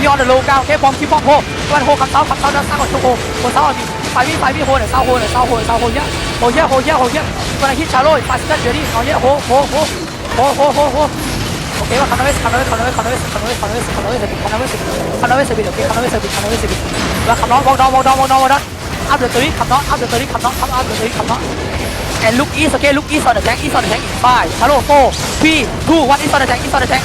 มีออนเดอร์โลกาวเคบอมคิปบอมโฮวันโฮคำเซาคำเซาด้านซ้ายของโชโฮโฮเซามีไฟมีไฟมีโฮเนี่ยเซาโฮเนี่ยเซาโฮเซาโฮเยอะโฮเยอะโฮเยอะโฮเยอะวันอาทิตย์ชาโร่ฟาสตันเจอรี่เอาเยอะโฮโฮโฮโฮโฮโฮโฮโอเคว่าคานาเวสคานาเวสคานาเวสคานาเวสคานาเวสคานาเวสคานาเวสคานาเวสคานาเวสบิดโอเคคานาเวสบิดคานาเวสบิดแล้วคำน้องมองน้องมองน้องมองน้องมองน้องอัพเดอร์ตัวนี้คำน้องอัพเดอร์ตัวนี้คำน้องอัพอัพเดอร์ตัวนี้คำน้อง and look east okay look east on the tank east on the tank five hello four three two one east on the tank east on the tank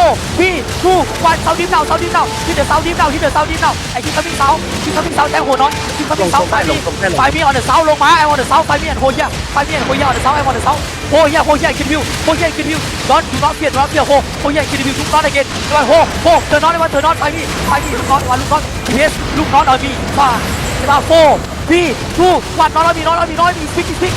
ายโฟพี่ทูวันเซาดิฟเน่าเซาดิฟเน่าที่เดอะเซาดิฟเน่าที่เดอะเซาดิฟเน่าไอ้ที่เขาวิ่งเซาที่เขาวิ่งเซาแทงโหนอนที่เขาวิ่งเซาไฟมีไฟมีออนเดอะเซาลงมาไอออนเดอะเซาไฟมีอันโฮเยไฟมีอันโฮเยออนเดอะเซาไอออนเดอะเซาโฮเยโฮเยคิดวิวโฮเยคิดวิวดอนดูน็อตเพียดน็อตเพียโฮโฮเยคิดวิวทุกน็อตอเกนด้วยโฮโฮเธอน็อตไอ้วันเธอน็อตไฟมีไฟมีลูกน็อตวันลูกน็อตทีเอสลูกน็อตเอามีฟ้า about four three two one น้อยมีน้อยมีน้อยมีพิกพิก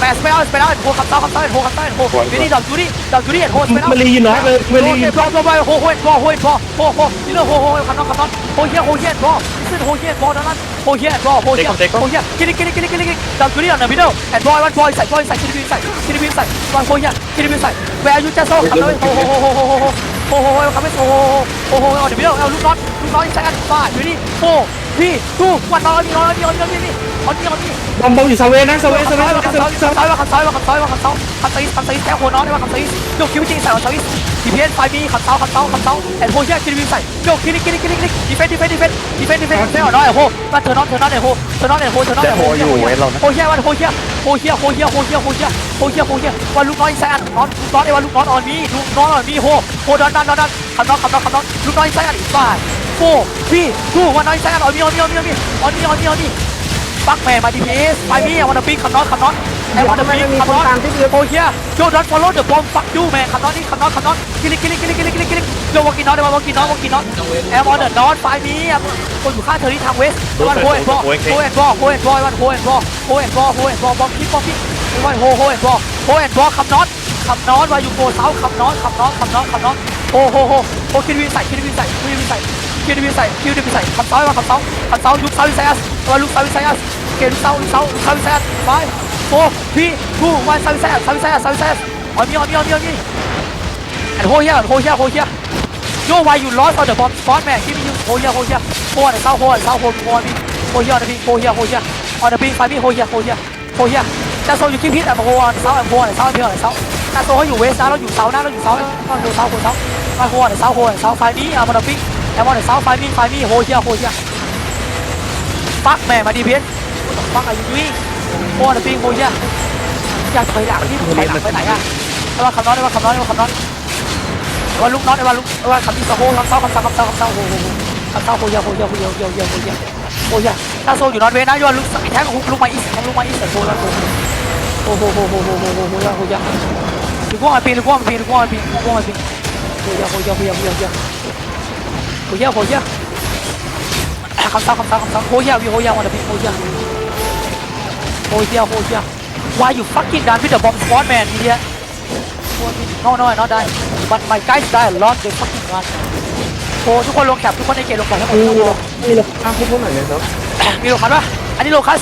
แปสเปลสเปลโหขับเต้าขับเต้าโหขับเต้าโหยูนี่ดอกยูนี่ดอกยูนี้โฮสเปลมันลีนนะเลยมันลีนพอพอไปโฮโฮพอโฮพอโหโฮนี่เลยโหโฮขับน้องคับน้องโหเฮียโหเฮียพอซึ่งโหเฮียพอนั้นโหเฮียพอโหเฮียโหเฮียกินกินกินกินกินดอกยูนี้อะนะพี่เดิลแอนดบอยวันบอยใส่บอยใส่คิริบินใส่คิริบินใส่บอยโหเฮียคิริบินใส่แวร์ยูเจสโซ่คับเลยโหโหโหโหโหโหโฮคับไม่โหโหโฮเอาเดี๋ยวมิดเดิลเอาลูกน็อตลูกน็อตใส่กันฟาดอยู่นี่โฮ พี่ทูวันน้อยมีน้อยมีน้อยมีน้อยมีน้อยเอานี่เอานี่บอมบอมอยู่สเวนนะสเวนสคำเวซ้านยว่าคำซ้ายว่าคำซ้ายว่าคำซ้ายว่าคำซ้ายคำซ้ายคำซ้ายแค่หัวน้องได้ว่าคำซ้ายโยกคิวจริงใส่คำซ้ายดีเพนไฟมีคำซ้ายคำซ้ายคำซ้ายแอนโฮเชียคิริวิใส่โยกคิริคิริคิริคิริดีเฟนดีเฟนดีเฟนดีเฟนดีเฟนเฟนอ่อนน้อยโฮมาเธอน้องเธอน้องเนี่ยโฮเธอน้องเนี่ยโฮเธอน้องเนี่ยโฮโฮเชียวันโฮเชียโฮเชียโฮเชียโฮเชียโฮเชียโฮเชียโฮเชียวันลูกน้อยใส่อันน้องลูกน้อยไอ้วันลูกน้อยอ่อนมีลูกน้อยอ่อนมีโฮโฮดันดันดันดันคำน้องคำน้องคำน้องลูกน้อยใส่อันอีกฝ่าย โฟพี่ทูวันน้อยใส่อันอ่อนมีอ่อนมีอ่อนมีอ่อนมีอ่อนมีอ่อนมีอ่อนมีปักแม่มาดีพีเอสไปมี่วันดปิงคำน้อยคำน้อยไอ้วันดปิงคำน้อยโอ้เฮียโยดันฟอลโล่เดอะบอมฟักยูแมนคำน้อยนี่คำน้อยคำน้อยกิลิกิลิกิลิกิลิกิลิกิลิโยวากินน้อยเดี๋ยววากินน้อยวากินน้อยแอมออนเดอะนอนไฟมีคนอยู่ข้างเธอที่ทางเวสวันโฮเอ็นบอลโฮเอ็นบอลโฮเอ็นบอลวันโฮเอ็นบอลโฮเอ็นบอลโฮเอ็นบอลบอมคิปบอมคิปวันโฮโฮเอ็นบอลโฮเอ็นบอลคำน้อยคำน้อยว่าอยู่โกเซาคำน้อยคำน้อยคำน้อยคำน้อยโฮโฮโฮโฮคิดวินใส่คิดวินใส่คิดวินใส่ คิวดิวิใส่คิวดิวิใส่ขับเสาให้มาขับเสาขับเสาลุกเสาวิไซอัสตัวลุกเสาวิไซอัสเกมเสาลุกเสาลุกเสาวิไซอัสไปโฟพีทูวันเสาวิไซอัสเสาวิไซอัสเสาวิไซอัสเอามีเอามีเอามีเอามีแอนโฮเฮียโฮเฮียโฮเฮีย Yo, why you lost on the bomb spot, man? Give me you. Hold here, hold here. Hold on the south, hold on the south, hold, hold on me. Hold here on the beam, hold here, hold here. On the beam, find me, hold here, hold here. Hold here. That's all you keep hit, I'm hold on the south, I'm hold on the south, I'm here on the south. That's all you waste, now don't you south, now don't you south, now don't you south, hold south. I hold on the south, hold on the south, find me, I'm on the beam. ซาโฮอันเซาไฟมีอะมันเดอะพิงแอนมอนเดซาวไฟมีไฟมีโฮเฮียโฮเฮียฟักแม่มาดีเพี้ยนฟังอายุดุ้ยโคตรปิงโคเชียอยากถอยหลังที่ถอยหลังไปไหนอะได้ว่าคำน้อยได้ว่าคำน้อยได้ว่าคำน้อยว่าลูกน้อยได้ว่าลูกได้ว่าคำที่สะโพกคำเศร้าคำเศร้าคำเศร้าคำเศร้าโอ้โหคำเศร้าโคเชียโคเชียโคเชียโคเชียโคเชียโคเชียโคเชียถ้าโซอยู่นอนเวนะยอดลูกแท้ของลูกไมาอีสของลูกไมาอีสโคแล้วโอ้โหโอ้โหโอ้โหโอ้โหโอ้โหโอ้โหโอ้โหลูกว่างปีลูกว่างปีลูกว่างปีลูกว่างปีโคเชียโคเชียโคเชียโคเชีย โคเชียโคเชียคำเศร้าคำเศร้าคำเศร้าโคเชียวิโคเชียวันละปีโคเชีย Oh yeah, oh yeah. Why you fucking done with the bomb squad, man, idiot? No, no, not die. But my guys die a lot. They fucking run. โอ้ทุกคนลงแคปทุกคนในเกมลงแคปทั้งหมดมีทุกโลคนมีโลข้างพูดหน่อยเลยครับมีโลคัสปะอันนี้โลคัส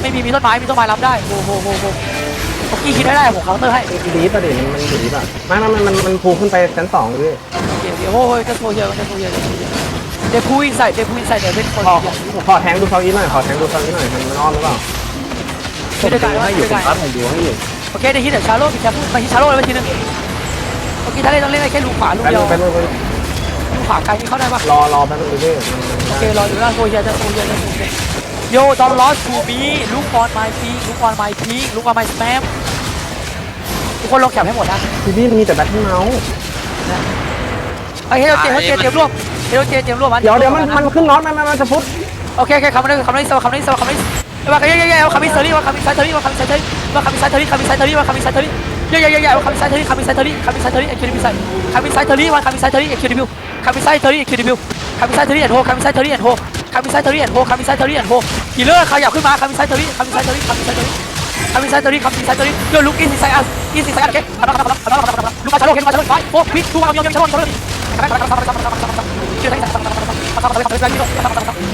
ไม่มีมีต้นไม้มีต้นไม้รับได้โอ้โหโอ้โห โอ้กี้คิดได้ได้ผมเคาน์เตอร์ให้ดีป่ะดิมันมันดีป่ะไม่ไม่มันมันพูขึ้นไปชั้นสองเลยโอเคโอเคโอ้โหจะโซเยอะจะโซเยอะจะโซเยอะเดพูอินใส่เดพูอินใส่เดี๋ยวเป็นคนขอขอแทงดูเขาอีหน่อยขอแทงดูเขาอีหน่อยมันมันอ้อมหรือเปล่าช่วยด้วยกันช่วยด้วยกันผมดูให้อยู่โอเคเดี๋ยวฮิตเดี๋ยวชาโร่มีแคปมาฮิตชาโร่เลยไปทีนึงโอเคถ้าเล่นต้องเล่นแค่ลูกขวาลูกไปเดียวไปไปลูกขวาไกลนี่เข้าได้ปะรอรอแป๊บนึงดิโอเครออยู่นะโซเยจะโซเยจะโซเย โยตอนลอสทูมีลูกออนไมพีลูกออนไมพีลูกออนไมสแปมทุกคนลงแคปให้หมดนะทีนี่มีแต่แบทที่เมาส์ไอ้เฮโรเจเฮโรเจเตรียมรวบเฮโรเจเตรียมรวบมันเดี๋ยวเดี๋ยวมันมันขึ้นน็อตมันมันจะพุทธโอเคโอเคคำนี้คำนี้สวัสคำนี้สวัสคำนี้ว่าคำนี้เย่ๆว่าคำนี้เซอรี่ว่าคำนี้ไซเทอรี่ว่าคำนี้ไซเทอรี่ว่าคำนี้ไซเทอรี่คำนี้ไซเทอรี่ว่าคำนี้ไซเทอรี่ ยอะๆๆคามิไซเทอรี่คามิไซเทอรี่คามิไซเทอรี่เอ็กซ์คิวดิบิไซคามิไซเทอรี่วันคามิไซเทอรี่เอ็กซ์คิวดิบิวคามิไซเทอรี่เอ็กซ์คิวดิบิวคามิไซเทอรี่แอนโฮคามิไซเทอรี่แอนโฮคามิไซเทอรี่แอนโฮคามิไซเทอรี่แอนโฮฮีเลอร์ขยับขึ้นมาคามิไซเทอรี่คามิไซเทอรี่คามิไซเทอรี่คามิไซเทอรี่คามิไซเทอรี่เดี๋ยวลุกอินไซอัสอินไซอัสโอเอครับเอาละครับเอาละครับลุกมาชาร์โลเก็บมาชาร์ลไฟโฟวิทดูเอาเอาเอาชาร์โลชาร์โล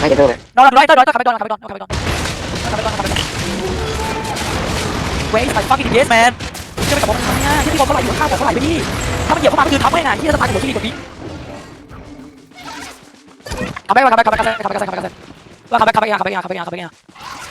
ไม่จะเดินอลยเว้ยใส่ฟังกิ้งเยสแมนเชื่อไปกับผม คิดบอลคิดบอลวิมันทีคิดบอลวิมันทีคิดบอลวิมันทีคิดบอลวิมันทีคิดบอลวิมันทีคิดบอลวิมันทีคิดบอลวิมันทีคิดบไปขับไปขับไปขับไปขับไปขับไปขับดูไปขับไปขับไปขับไปขับไปขับไปขับไปขับไปขับไปขับไปขับไปขับไปขับไปขับไปนอนเว้ยใส่ฟังกินเยสแมนจะไปขับไปขับไมอะที่พี่บอลเท่าไหร่อยู่ข้าวผมเท่าไหร่ไปดิถ้ามันเหยียบเข้ามาคือทำไม่นานที่จะตายอยู่ที่นี่กับไปขับไปขับไปขับไปขับไปขับไปขับไปขับไปขับไปขับไปขับไปขับไปขับไปทำไป